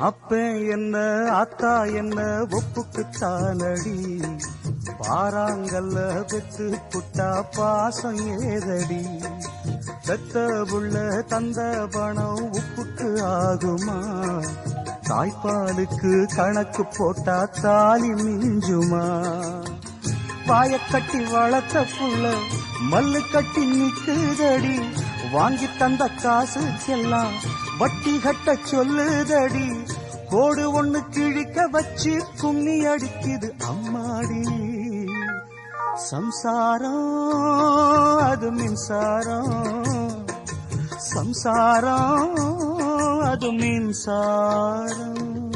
அப்பே என்ன அத்தா என்ன ஒப்புக்கு தானடி பாறாங்கல்ல வெத்து புட்டா பாசம் ஏதடி? பெத்த புள்ள தந்த பணம் உப்புக்கு ஆகுமா? தாய்ப்பாலுக்கு கணக்கு போட்டா தாலி மிஞ்சுமா? பாய கட்டி வளர்த்த புள்ள மல்லு கட்டி நிக்குதடி? வாங்கி தந்த காசுக்கெல்லாம் வட்டி கட்ட சொல்லுதடி. கோடு ஒண்ணு கிழிக்க வச்சு கும்மி அடிக்குது அம்மாடி. சம்சாரம் அது மின்சாரம். சம்சாரம் அது மின்சாரம்.